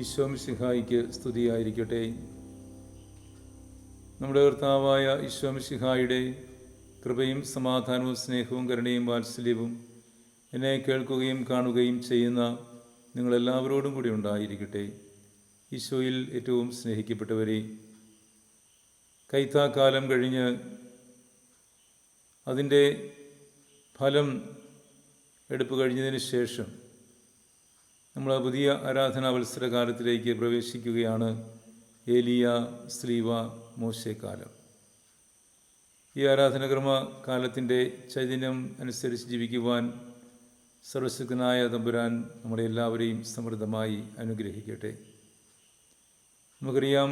ഈശോം സിഹായിക്ക് സ്തുതിയായിരിക്കട്ടെ. നമ്മുടെ കർത്താവായ ഈശോം സിഹായുടെ കൃപയും സമാധാനവും സ്നേഹവും കരുണയും വാത്സല്യവും എന്നെ കേൾക്കുകയും കാണുകയും ചെയ്യുന്ന നിങ്ങളെല്ലാവരോടും കൂടി ഉണ്ടായിരിക്കട്ടെ. ഈശോയിൽ ഏറ്റവും സ്നേഹിക്കപ്പെട്ടവരെ കൈത്താക്കാലം കഴിഞ്ഞ് അതിന്റെ ഫലം എടുപ്പ് കഴിഞ്ഞതിന് ശേഷം നമ്മൾ പുതിയ ആരാധനാ വത്സരകാലത്തിലേക്ക് പ്രവേശിക്കുകയാണ് ഏലിയ സ്ലീവ മോശക്കാലം. ഈ ആരാധനക്രമ കാലത്തിന്റെ ചൈതന്യം അനുസരിച്ച് ജീവിക്കുവാൻ സർവശക്തനായ തമ്പുരാൻ നമ്മളെ എല്ലാവരെയും സമൃദ്ധമായി അനുഗ്രഹിക്കട്ടെ. നമുക്കറിയാം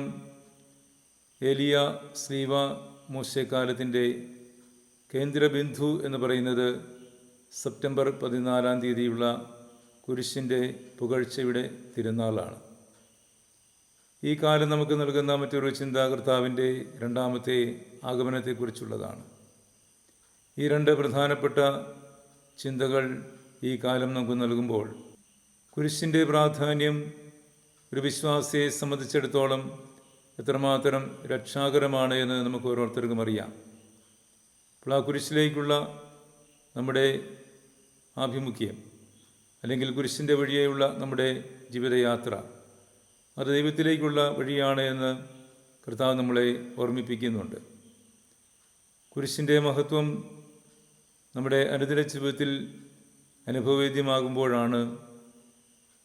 ഏലിയ സ്ലീവ മോശക്കാലത്തിന്റെ കേന്ദ്രബിന്ദു എന്ന് പറയുന്നത് സെപ്റ്റംബർ പതിനാലാം തീയതിയുള്ള കുരിശിന്റെ പുകഴ്ചയുടെ തിരുനാളാണ്. ഈ കാലം നമുക്ക് നൽകുന്ന മറ്റൊരു ചിന്താകർത്താവിന്റെ രണ്ടാമത്തെ ആഗമനത്തെക്കുറിച്ചുള്ളതാണ്. ഈ രണ്ട് പ്രധാനപ്പെട്ട ചിന്തകൾ ഈ കാലം നമുക്ക് നൽകുമ്പോൾ കുരിശിന്റെ പ്രാധാന്യം ഒരു വിശ്വാസിയെ സംബന്ധിച്ചിടത്തോളം എത്രമാത്രം രക്ഷാകരമാണ് എന്ന് നമുക്ക് ഓരോരുത്തർക്കും അറിയാം. അപ്പോൾ ആ കുരിശിലേക്കുള്ള നമ്മുടെ ആഭിമുഖ്യം അല്ലെങ്കിൽ കുരിശിന്റെ വഴിയെയുള്ള നമ്മുടെ ജീവിതയാത്ര അത് ദൈവത്തിലേക്കുള്ള വഴിയാണ് എന്ന് കർത്താവ് നമ്മളെ ഓർമ്മിപ്പിക്കുന്നുണ്ട്. കുരിശിന്റെ മഹത്വം നമ്മുടെ അനുദിന ജീവിതത്തിൽ അനുഭവവേദ്യമാകുമ്പോഴാണ്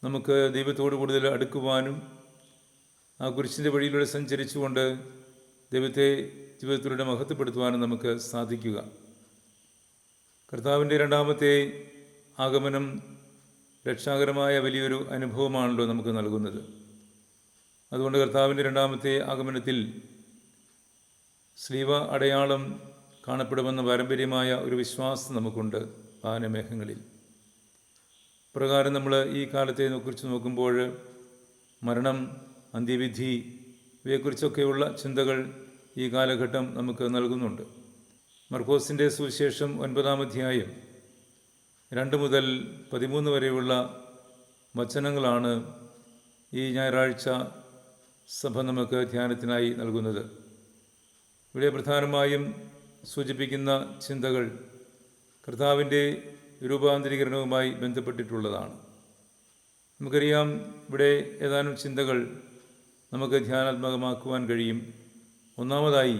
നമുക്ക് ദൈവത്തോട് കൂടുതൽ അടുക്കുവാനും ആ കുരിശിന്റെ വഴിയിലൂടെ സഞ്ചരിച്ചുകൊണ്ട് ദൈവത്തെ ജീവിതത്തിലൂടെ മഹത്വപ്പെടുത്തുവാനും നമുക്ക് സാധിക്കുക. കർത്താവിന്റെ രണ്ടാമത്തെ ആഗമനം രക്ഷാകരമായ വലിയൊരു അനുഭവമാണല്ലോ നമുക്ക് നൽകുന്നത്. അതുകൊണ്ട് കർത്താവിന്റെ രണ്ടാമത്തെ ആഗമനത്തിൽ സ്ലീവ അടയാളം കാണപ്പെടുമെന്ന പാരമ്പര്യമായ ഒരു വിശ്വാസം നമുക്കുണ്ട് ആനമേഘങ്ങളിൽ പ്രകാരം നമ്മൾ ഈ കാലത്തെ കുറിച്ച് നോക്കുമ്പോൾ മരണം അന്ത്യവിധി ഇവയെക്കുറിച്ചൊക്കെയുള്ള ചിന്തകൾ ഈ കാലഘട്ടം നമുക്ക് നൽകുന്നുണ്ട്. മർക്കോസിന്റെ സുവിശേഷം ഒൻപതാം അധ്യായം രണ്ട് മുതൽ പതിമൂന്ന് വരെയുള്ള വചനങ്ങളാണ് ഈ ഞായറാഴ്ച സഭ നമുക്ക് ധ്യാനത്തിനായി നൽകുന്നത്. ഇവിടെ പ്രധാനമായും സൂചിപ്പിക്കുന്ന ചിന്തകൾ കർത്താവിന്റെ രൂപാന്തരീകരണവുമായി ബന്ധപ്പെട്ടിട്ടുള്ളതാണ്. നമുക്കറിയാം ഇവിടെ ഏതാനും ചിന്തകൾ നമുക്ക് ധ്യാനാത്മകമാക്കുവാൻ കഴിയും. ഒന്നാമതായി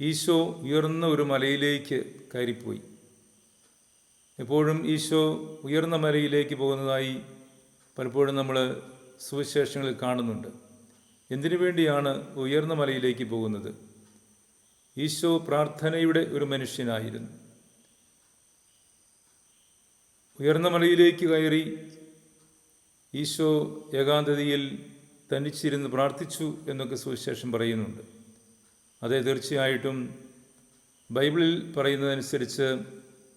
ഈശോ ഉയർന്ന ഒരു മലയിലേക്ക് കയറിപ്പോയി. എപ്പോഴും ഈശോ ഉയർന്ന മലയിലേക്ക് പോകുന്നതായി പലപ്പോഴും നമ്മൾ സുവിശേഷങ്ങളിൽ കാണുന്നുണ്ട്. എന്തിനു വേണ്ടിയാണ് ഉയർന്ന മലയിലേക്ക് പോകുന്നത്? ഈശോ പ്രാർത്ഥനയുടെ ഒരു മനുഷ്യനായിരുന്നു. ഉയർന്ന മലയിലേക്ക് കയറി ഈശോ ഏകാന്തതയിൽ തനിച്ചിരുന്ന് പ്രാർത്ഥിച്ചു എന്നൊക്കെ സുവിശേഷം പറയുന്നുണ്ട്. അതേ തീർച്ചയായിട്ടും ബൈബിളിൽ പറയുന്നതനുസരിച്ച്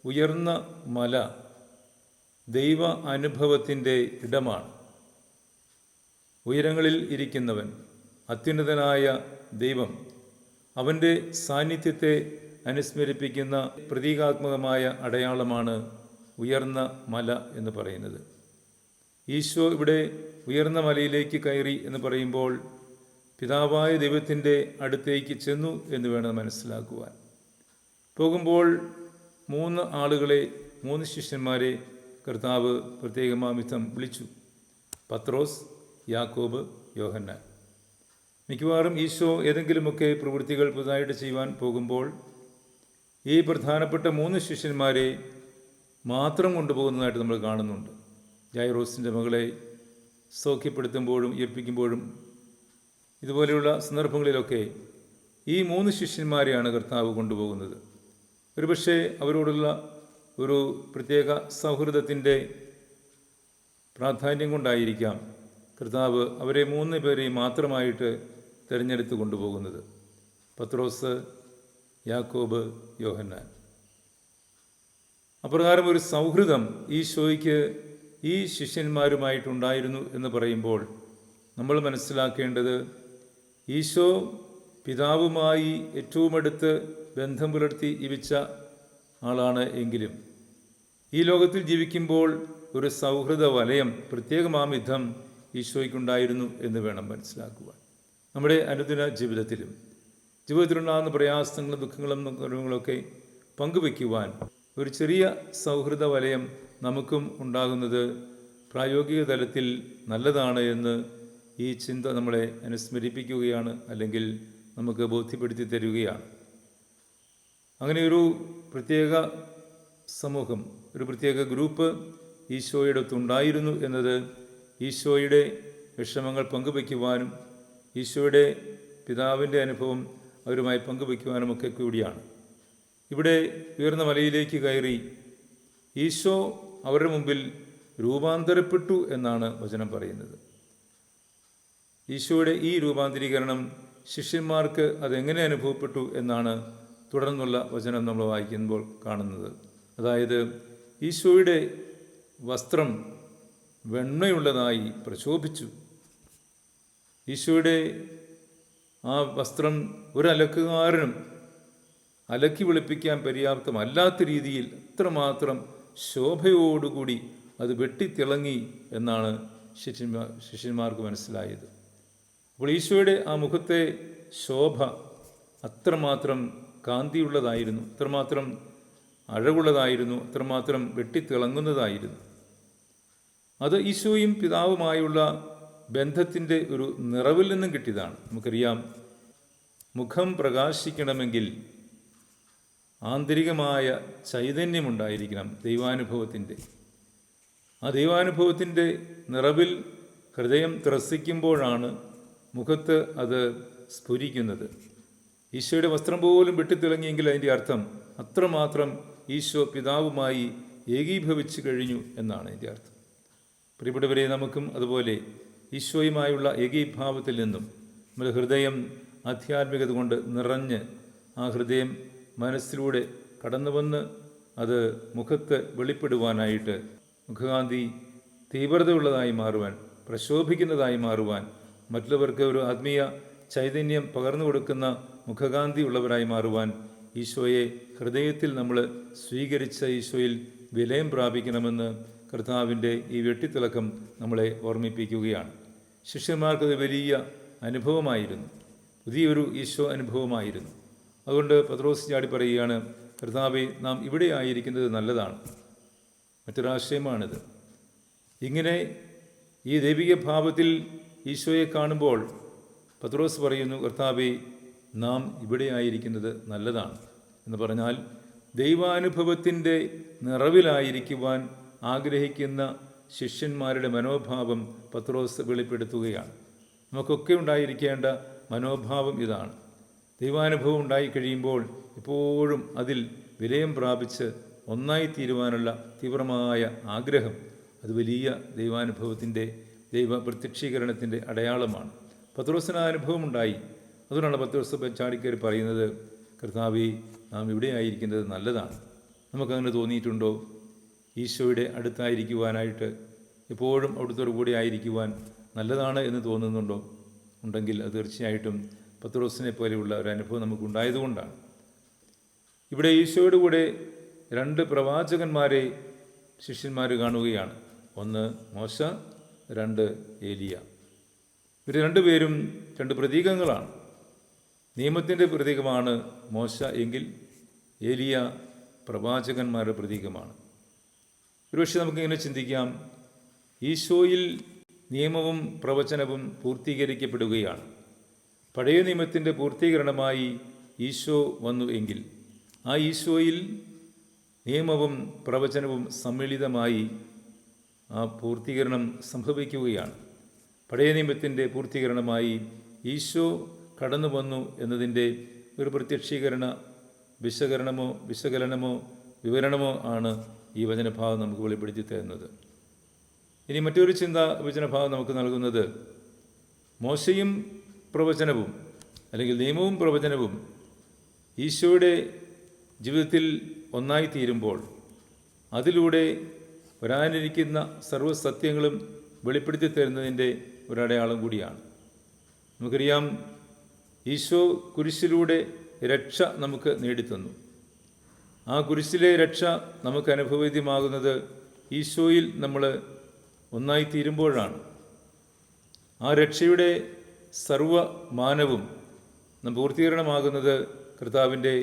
ഉയർന്ന മല ദൈവ അനുഭവത്തിന്റെ ഇടമാണ്. ഉയരങ്ങളിൽ ഇരിക്കുന്നവൻ അത്യുന്നതനായ ദൈവം അവന്റെ സാന്നിധ്യത്തെ അനുസ്മരിപ്പിക്കുന്ന പ്രതീകാത്മകമായ അടയാളമാണ് ഉയർന്ന മല എന്ന് പറയുന്നത്. ഈശോ ഇവിടെ ഉയർന്ന മലയിലേക്ക് കയറി എന്ന് പറയുമ്പോൾ പിതാവായ ദൈവത്തിന്റെ അടുത്തേക്ക് ചെന്നു എന്ന് വേണം മനസ്സിലാക്കുവാൻ. പോകുമ്പോൾ മൂന്ന് ആളുകളെ മൂന്ന് ശിഷ്യന്മാരെ കർത്താവ് പ്രത്യേകമാമിത്തം വിളിച്ചു. പത്രോസ് യാക്കോബ് യോഹന്നാൻ. മിക്കവാറും ഈശോ ഏതെങ്കിലുമൊക്കെ പ്രവൃത്തികൾ പുതുതായിട്ട് ചെയ്യുവാൻ പോകുമ്പോൾ ഈ പ്രധാനപ്പെട്ട മൂന്ന് ശിഷ്യന്മാരെ മാത്രം കൊണ്ടുപോകുന്നതായിട്ട് നമ്മൾ കാണുന്നുണ്ട്. ജൈറോസിന്റെ മകളെ സൗഖ്യപ്പെടുത്തുമ്പോഴും ഈർപ്പിക്കുമ്പോഴും ഇതുപോലെയുള്ള സന്ദർഭങ്ങളിലൊക്കെ ഈ മൂന്ന് ശിഷ്യന്മാരെയാണ് കർത്താവ് കൊണ്ടുപോകുന്നത്. ഒരുപക്ഷെ അവരോടുള്ള ഒരു പ്രത്യേക സൗഹൃദത്തിന്റെ പ്രാധാന്യം കൊണ്ടായിരിക്കാം കർത്താവ് അവരെ മൂന്ന് പേരെയും മാത്രമായിട്ട് തിരഞ്ഞെടുത്ത് കൊണ്ടുപോകുന്നത്. പത്രോസ് യാക്കോബ് യോഹന്നാൻ. അപ്രകാരം ഒരു സൗഹൃദം ഈശോയ്ക്ക് ഈ ശിഷ്യന്മാരുമായിട്ടുണ്ടായിരുന്നു എന്ന് പറയുമ്പോൾ നമ്മൾ മനസ്സിലാക്കേണ്ടത് ഈശോ പിതാവുമായി ഏറ്റവും അടുത്ത് ബന്ധം പുലർത്തി ജീവിച്ച ആളാണ് എങ്കിലും. ഈ ലോകത്തിൽ ജീവിക്കുമ്പോൾ ഒരു സൗഹൃദ വലയം പ്രത്യേകമാം വിധം ഈശോയ്ക്കുണ്ടായിരുന്നു എന്ന് വേണം മനസ്സിലാക്കുവാൻ. നമ്മുടെ അനുദിന ജീവിതത്തിലും ജീവിതത്തിലുണ്ടാകുന്ന പ്രയാസങ്ങളും ദുഃഖങ്ങളും കുറവുകളൊക്കെ പങ്കുവയ്ക്കുവാൻ ഒരു ചെറിയ സൗഹൃദ വലയം നമുക്കും ഉണ്ടാകുന്നത് പ്രായോഗിക തലത്തിൽ നല്ലതാണ് എന്ന് ഈ ചിന്ത നമ്മളെ അനുസ്മരിപ്പിക്കുകയാണ് അല്ലെങ്കിൽ നമുക്ക് ബോധ്യപ്പെടുത്തി തരികയാണ്. അങ്ങനെ ഒരു പ്രത്യേക സമൂഹം ഒരു പ്രത്യേക ഗ്രൂപ്പ് ഈശോയുടെ ഒത്തുണ്ടായിരുന്നു എന്നത് ഈശോയുടെ വിഷമങ്ങൾ പങ്കുവയ്ക്കുവാനും ഈശോയുടെ പിതാവിന്റെ അനുഭവം അവരുമായി പങ്കുവയ്ക്കുവാനും ഒക്കെ കൂടിയാണ്. ഇവിടെ ഉയർന്ന മലയിലേക്ക് കയറി ഈശോ അവരുടെ മുമ്പിൽ രൂപാന്തരപ്പെട്ടു എന്നാണ് വചനം പറയുന്നത്. ഈശോയുടെ ഈ രൂപാന്തരീകരണം ശിഷ്യന്മാർക്ക് അതെങ്ങനെ അനുഭവപ്പെട്ടു എന്നാണ് തുടർന്നുള്ള വചനം നമ്മൾ വായിക്കുമ്പോൾ കാണുന്നത്. അതായത് ഈശോയുടെ വസ്ത്രം വെണ്ണയുള്ളതായി പ്രശോഭിച്ചു. ഈശോയുടെ ആ വസ്ത്രം ഒരലക്കുകാരനും അലക്കി വെളുപ്പിക്കാൻ പര്യാപ്തമല്ലാത്ത രീതിയിൽ അത്രമാത്രം ശോഭയോടുകൂടി അത് വെട്ടിത്തിളങ്ങി എന്നാണ് ശിഷ്യന്മാർ ശിഷ്യന്മാർക്ക് മനസ്സിലായത്. അപ്പോൾ ഈശോയുടെ ആ മുഖത്തെ ശോഭ അത്രമാത്രം കാന്തിയുള്ളതായിരുന്നു അത്രമാത്രം അഴകുള്ളതായിരുന്നു അത്രമാത്രം വെട്ടിത്തിളങ്ങുന്നതായിരുന്നു. അത് ഈശോയും പിതാവുമായുള്ള ബന്ധത്തിന്റെ ഒരു നിറവിൽ നിന്നും കിട്ടിയതാണ്. നമുക്കറിയാം മുഖം പ്രകാശിക്കണമെങ്കിൽ ആന്തരികമായ ചൈതന്യമുണ്ടായിരിക്കണം ദൈവാനുഭവത്തിന്റെ. ആ ദൈവാനുഭവത്തിന്റെ നിറവിൽ ഹൃദയം ത്രസിക്കുമ്പോഴാണ് മുഖത്ത് അത് സ്ഫുരിക്കുന്നത്. ഈശോയുടെ വസ്ത്രം പോലും വെട്ടിത്തിളങ്ങിയെങ്കിൽ അതിന്റെ അർത്ഥം അത്രമാത്രം ഈശോ പിതാവുമായി ഏകീഭവിച്ചു കഴിഞ്ഞു എന്നാണ് അതിന്റെ അർത്ഥം. പ്രിയപ്പെട്ടവരെ നമുക്കും അതുപോലെ ഈശോയുമായുള്ള ഏകീഭാവത്തിൽ നിന്നും നമ്മുടെ ഹൃദയം ആധ്യാത്മികത കൊണ്ട് നിറഞ്ഞ് ആ ഹൃദയം മനസ്സിലൂടെ കടന്നു വന്ന് അത് മുഖത്ത് വെളിപ്പെടുവാനായിട്ട് മുഖകാന്തി തീവ്രതയുള്ളതായി മാറുവാൻ പ്രശോഭിക്കുന്നതായി മാറുവാൻ മറ്റുള്ളവർക്ക് ഒരു ആത്മീയ ചൈതന്യം പകർന്നു കൊടുക്കുന്ന മുഖകാന്തി ഉള്ളവരായി മാറുവാൻ ഈശോയെ ഹൃദയത്തിൽ നമ്മൾ സ്വീകരിച്ച ഈശോയിൽ വിലയം പ്രാപിക്കണമെന്ന് കർത്താവിന്റെ ഈ വെട്ടിത്തിളക്കം നമ്മളെ ഓർമ്മിപ്പിക്കുകയാണ്. ശിഷ്യന്മാർക്കത് വലിയ അനുഭവമായിരുന്നു. പുതിയൊരു ഈശോ അനുഭവമായിരുന്നു. അതുകൊണ്ട് പത്രോസ് ചാടി പറയുകയാണ് കർത്താവെ നാം ഇവിടെ ആയിരിക്കുന്നത് നല്ലതാണ്. മറ്റൊരാശയമാണിത്. ഇങ്ങനെ ഈ ദൈവിക ഭാവത്തിൽ ഈശോയെ കാണുമ്പോൾ പത്രോസ് പറയുന്നു കർത്താവെ നാം ഇവിടെ ആയിരിക്കുന്നത് നല്ലതാണ്. എന്ന് പറഞ്ഞാൽ ദൈവാനുഭവത്തിന്റെ നിറവിലായിരിക്കുവാൻ ആഗ്രഹിക്കുന്ന ശിഷ്യന്മാരുടെ മനോഭാവം പത്രോസ് വെളിപ്പെടുത്തുകയാണ്. നമുക്കൊക്കെ ഉണ്ടായിരിക്കേണ്ട മനോഭാവം ഇതാണ്. ദൈവാനുഭവം ഉണ്ടായി കഴിയുമ്പോൾ എപ്പോഴും അതിൽ വിലയം പ്രാപിച്ച് ഒന്നായി തീരുവാനുള്ള തീവ്രമായ ആഗ്രഹം അത് വലിയ ദൈവാനുഭവത്തിന്റെ ദൈവ പ്രത്യക്ഷീകരണത്തിന്റെ അടയാളമാണ്. പത്രോസിന് ആ അനുഭവം ഉണ്ടായി അതുകൊണ്ടാണ് പത്രോസ് ചാടിക്കയറി പറയുന്നത് കർത്താവി നാം ഇവിടെ ആയിരിക്കുന്നത് നല്ലതാണ്. നമുക്കങ്ങനെ തോന്നിയിട്ടുണ്ടോ? ഈശോയുടെ അടുത്തായിരിക്കുവാനായിട്ട് എപ്പോഴും അവിടുത്തെ കൂടെ ആയിരിക്കുവാൻ നല്ലതാണ് എന്ന് തോന്നുന്നുണ്ടോ? ഉണ്ടെങ്കിൽ അത് തീർച്ചയായിട്ടും പത്രോസിനെ പോലെയുള്ള ഒരു അനുഭവം നമുക്കുണ്ടായതുകൊണ്ടാണ് ഇവിടെ ഈശോയുടെ കൂടെ രണ്ട് പ്രവാചകന്മാരെ ശിഷ്യന്മാർ കാണുകയാണ്. ഒന്ന് മോശ രണ്ട് ഏലിയ. ഇവർ രണ്ടുപേരും രണ്ട് പ്രതീകങ്ങളാണ്. നിയമത്തിന്റെ പ്രതീകമാണ് മോശ എങ്കിൽ ഏലിയ പ്രവാചകന്മാരുടെ പ്രതീകമാണ്. ഒരുപക്ഷെ നമുക്കിങ്ങനെ ചിന്തിക്കാം ഈശോയിൽ നിയമവും പ്രവചനവും പൂർത്തീകരിക്കപ്പെടുകയാണ്. പഴയ നിയമത്തിന്റെ പൂർത്തീകരണമായി ഈശോ വന്നു എങ്കിൽ ആ ഈശോയിൽ നിയമവും പ്രവചനവും സമ്മിളിതമായി ആ പൂർത്തീകരണം സംഭവിക്കുകയാണ്. പഴയ നിയമത്തിന്റെ പൂർത്തീകരണമായി ഈശോ കടന്നു വന്നു എന്നതിന്റെ ഒരു പ്രത്യക്ഷീകരണ വിശകരണമോ വിശകലനമോ വിവരണമോ ആണ് ഈ വചനഭാവം നമുക്ക് വെളിപ്പെടുത്തി തരുന്നത്. ഇനി മറ്റൊരു ചിന്ത വചനഭാവം നമുക്ക് നൽകുന്നത് മോശയും പ്രവചനവും അല്ലെങ്കിൽ നിയമവും പ്രവചനവും ഈശോയുടെ ജീവിതത്തിൽ ഒന്നായി തീരുമ്പോൾ അതിലൂടെ വരാനിരിക്കുന്ന സർവസത്യങ്ങളും വെളിപ്പെടുത്തി തരുന്നതിന്റെ ഒരടയാളം കൂടിയാണ്. നമുക്കറിയാം ഈശോ കുരിശിലൂടെ രക്ഷ നമുക്ക് നേടിത്തന്നു. ആ കുരിശിലെ രക്ഷ നമുക്ക് അനുഭവവേദ്യമാകുന്നത് ഈശോയിൽ നമ്മൾ ഒന്നായി തീരുമ്പോഴാണ്. ആ രക്ഷയുടെ സർവമാനവും പൂർത്തീകരണമാകുന്നത് കർത്താവിന്റെ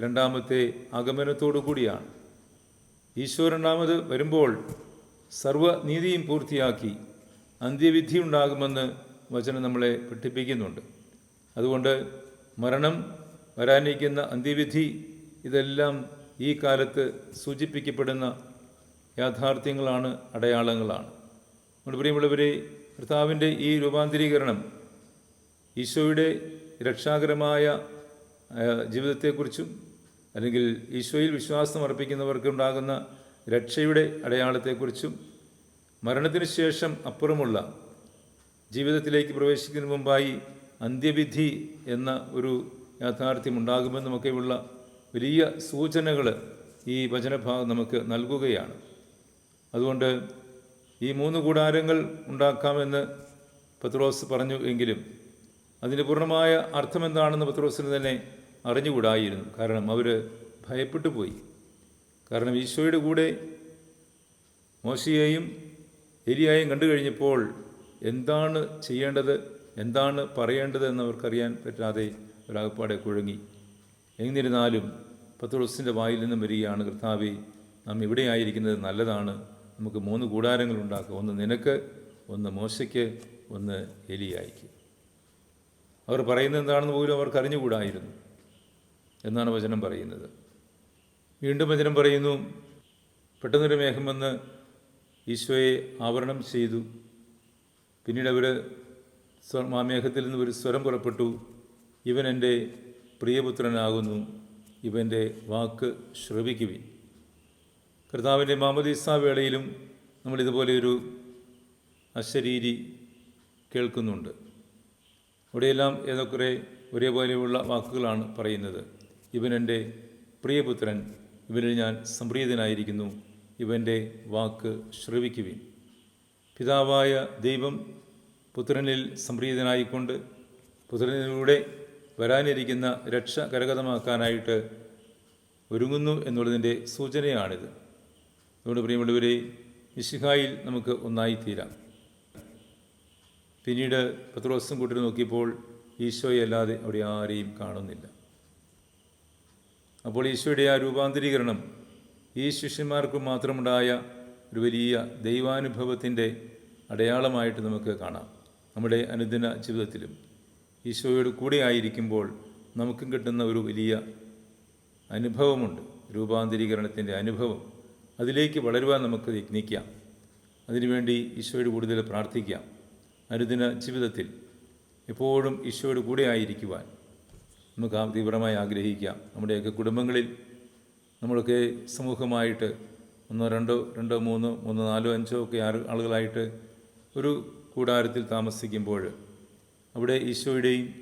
രണ്ടാമത്തെ ആഗമനത്തോടു കൂടിയാണ്. ഈശോ രണ്ടാമത് വരുമ്പോൾ സർവനീതിയും പൂർത്തിയാക്കി അന്ത്യവിധി ഉണ്ടാകുമെന്ന് വചനം നമ്മളെ പഠിപ്പിക്കുന്നുണ്ട്. അതുകൊണ്ട് മരണം വരാനിരിക്കുന്ന അന്ത്യവിധി ഇതെല്ലാം ഈ കാലത്ത് സൂചിപ്പിക്കപ്പെടുന്ന യാഥാർത്ഥ്യങ്ങളാണ് അടയാളങ്ങളാണ്. നമ്മുടെ പ്രിയമുള്ളവരെ കർത്താവിന്റെ ഈ രൂപാന്തരീകരണം ഈശോയുടെ രക്ഷാകരമായ ജീവിതത്തെക്കുറിച്ചും അല്ലെങ്കിൽ ഈശോയിൽ വിശ്വാസം അർപ്പിക്കുന്നവർക്ക് ഉണ്ടാകുന്ന രക്ഷയുടെ അടയാളത്തെക്കുറിച്ചും മരണത്തിന് ശേഷം അപ്പുറമുള്ള ജീവിതത്തിലേക്ക് പ്രവേശിക്കുന്നതിന് മുമ്പായി അന്ത്യവിധി എന്ന ഒരു യാഥാർത്ഥ്യം ഉണ്ടാകുമെന്നുമൊക്കെയുള്ള വലിയ സൂചനകൾ ഈ വചനഭാഗം നമുക്ക് നൽകുകയാണ്. അതുകൊണ്ട് ഈ മൂന്ന് കൂടാരങ്ങൾ ഉണ്ടാക്കാമെന്ന് പത്രോസ് പറഞ്ഞു എങ്കിലും അതിന്റെ പൂർണമായ അർത്ഥമെന്താണെന്ന് പത്രോസിന് തന്നെ അറിഞ്ഞുകൂടായിരുന്നു. കാരണം അവർ ഭയപ്പെട്ടു പോയി കാരണം ഈശോയുടെ കൂടെ മോശയെയും എലിയായും കണ്ടു കഴിഞ്ഞപ്പോൾ എന്താണ് ചെയ്യേണ്ടത് എന്താണ് പറയേണ്ടത് എന്ന് അവർക്കറിയാൻ പറ്റാതെ ഒരാകപ്പാടെ കുഴങ്ങി. എന്നിരുന്നാലും പത്രോസിന്റെ വായിൽ നിന്നും വരികയാണ് കർത്താവെ നാം ഇവിടെ ആയിരിക്കുന്നത് നല്ലതാണ്. നമുക്ക് മൂന്ന് കൂടാരങ്ങൾ ഉണ്ടാക്കുക ഒന്ന് നിനക്ക് ഒന്ന് മോശയ്ക്ക് ഒന്ന് എലിയായിക്ക്. അവർ പറയുന്നത് എന്താണെന്ന് പോലും അവർക്ക് അറിഞ്ഞുകൂടായിരുന്നു. എന്നാണ് വചനം പറയുന്നത്. വീണ്ടും വചനം പറയുന്നു പെട്ടെന്നൊരു മേഘം വന്ന് ഈശോയെ ആവരണം ചെയ്തു. പിന്നീട് അവർ ആ മേഘത്തിൽ നിന്ന് ഒരു സ്വരം പുറപ്പെട്ടു. ഇവൻ എന്റെ പ്രിയപുത്രനാകുന്നു. ഇവന്റെ വാക്ക് ശ്രവിക്കുവിൻ. കർത്താവിന്റെ മാമദീസ വേളയിലും നമ്മളിതുപോലെ ഒരു അശരീരി കേൾക്കുന്നുണ്ട്. അവിടെയെല്ലാം ഏതൊക്കെ ഒരേപോലെയുള്ള വാക്കുകളാണ് പറയുന്നത്. ഇവൻ എന്റെ പ്രിയപുത്രൻ. ഇവനിൽ ഞാൻ സംപ്രീതനായിരിക്കുന്നു. ഇവന്റെ വാക്ക് ശ്രവിക്കുവിൻ. പിതാവായ ദൈവം പുത്രനിൽ സംപ്രീതനായിക്കൊണ്ട് പുത്രനിലൂടെ വരാനിരിക്കുന്ന രക്ഷ കരഗതമാക്കാനായിട്ട് ഒരുങ്ങുന്നു എന്നുള്ളതിന്റെ സൂചനയാണിത്. അതുകൊണ്ട് പ്രിയമുള്ളവരെ ഇഷിഹായിൽ നമുക്ക് ഒന്നായിത്തീരാം. പിന്നീട് പത്രോസും കൂട്ടി നോക്കിയപ്പോൾ ഈശോയല്ലാതെ അവിടെ ആരെയും കാണുന്നില്ല. അപ്പോൾ ഈശോയുടെ ആ രൂപാന്തരീകരണം ഈ ശിഷ്യന്മാർക്ക് മാത്രമുണ്ടായ ഒരു വലിയ ദൈവാനുഭവത്തിന്റെ അടയാളമായിട്ട് നമുക്ക് കാണാം. നമ്മുടെ അനുദിന ജീവിതത്തിലും ഈശോയോട് കൂടെ ആയിരിക്കുമ്പോൾ നമുക്കും കിട്ടുന്ന ഒരു വലിയ അനുഭവമുണ്ട്. രൂപാന്തരീകരണത്തിന്റെ അനുഭവം. അതിലേക്ക് വളരുവാൻ നമുക്ക് യജ്ഞിക്കാം അതിനുവേണ്ടി ഈശോയോട് കൂടുതൽ പ്രാർത്ഥിക്കാം. അനുദിന ജീവിതത്തിൽ എപ്പോഴും ഈശോയോട് കൂടെ ആയിരിക്കുവാൻ നമുക്ക് തീവ്രമായി ആഗ്രഹിക്കാം. നമ്മുടെയൊക്കെ കുടുംബങ്ങളിൽ നമ്മളൊക്കെ സമൂഹമായിട്ട് ഒന്നോ രണ്ടോ രണ്ടോ മൂന്നോ മൂന്നോ നാലോ അഞ്ചോ ഒക്കെ ആറ് ആളുകളായിട്ട് ഒരു കൂടാരത്തിൽ താമസിക്കുമ്പോൾ അവിടെ ഈശോയുടെയും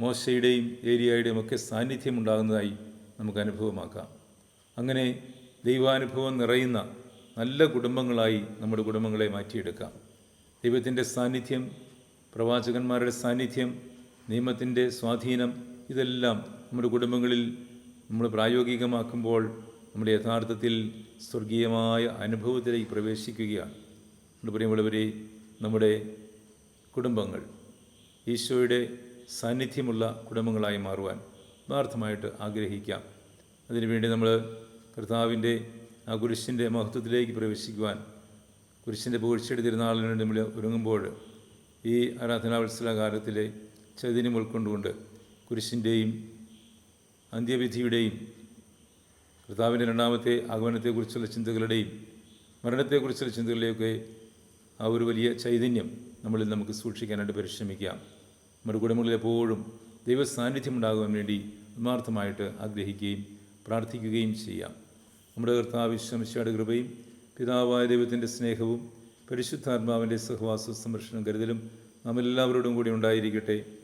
മോശയുടെയും ഏരിയയുടെയും ഒക്കെ സാന്നിധ്യം ഉണ്ടാകുന്നതായി നമുക്ക് അനുഭവമാക്കാം. അങ്ങനെ ദൈവാനുഭവം നിറയുന്ന നല്ല കുടുംബങ്ങളായി നമ്മുടെ കുടുംബങ്ങളെ മാറ്റിയെടുക്കാം. ദൈവത്തിന്റെ സാന്നിധ്യം പ്രവാചകന്മാരുടെ സാന്നിധ്യം നിയമത്തിന്റെ സ്വാധീനം ഇതെല്ലാം നമ്മുടെ കുടുംബങ്ങളിൽ നമ്മൾ പ്രായോഗികമാക്കുമ്പോൾ നമ്മൾ യഥാർത്ഥത്തിൽ സ്വർഗീയമായ അനുഭവത്തിലേക്ക് പ്രവേശിക്കുകയാണ്. നമ്മുടെ പ്രിയമുള്ളവരെ നമ്മുടെ കുടുംബങ്ങൾ ഈശോയുടെ സാന്നിധ്യമുള്ള കുടുംബങ്ങളായി മാറുവാൻ യഥാർത്ഥമായിട്ട് ആഗ്രഹിക്കാം. അതിനുവേണ്ടി നമ്മൾ കർത്താവിന്റെ ആ കുരിശിന്റെ മഹത്വത്തിലേക്ക് പ്രവേശിക്കുവാൻ കുരിശിന്റെ പൂഴ്ചയുടെ തിരുനാളിന് വേണ്ടി നമ്മൾ ഒരുങ്ങുമ്പോൾ ഈ ആരാധനാ കാലത്തിലെ ചൈതന്യം ഉൾക്കൊണ്ടുകൊണ്ട് കുരിശിന്റെയും അന്ത്യവിധിയുടെയും കർത്താവിന്റെ രണ്ടാമത്തെ ആഗമനത്തെക്കുറിച്ചുള്ള ചിന്തകളുടെയും മരണത്തെക്കുറിച്ചുള്ള ചിന്തകളുടെയൊക്കെ ആ ഒരു വലിയ ചൈതന്യം നമ്മളിൽ നമുക്ക് സൂക്ഷിക്കാനായിട്ട് പരിശ്രമിക്കാം. നമ്മുടെ കുടുംബങ്ങളിൽ എപ്പോഴും ദൈവ സാന്നിധ്യം ഉണ്ടാകുവാൻ വേണ്ടി ആത്മാർത്ഥമായിട്ട് ആഗ്രഹിക്കുകയും പ്രാർത്ഥിക്കുകയും ചെയ്യാം. നമ്മുടെ കർത്താവ് ശ്രമിച്ചയുടെ കൃപയും പിതാവായ ദൈവത്തിന്റെ സ്നേഹവും പരിശുദ്ധാത്മാവിന്റെ സഹവാസ സംരക്ഷണം കരുതലും നാം എല്ലാവരോടും കൂടി ഉണ്ടായിരിക്കട്ടെ.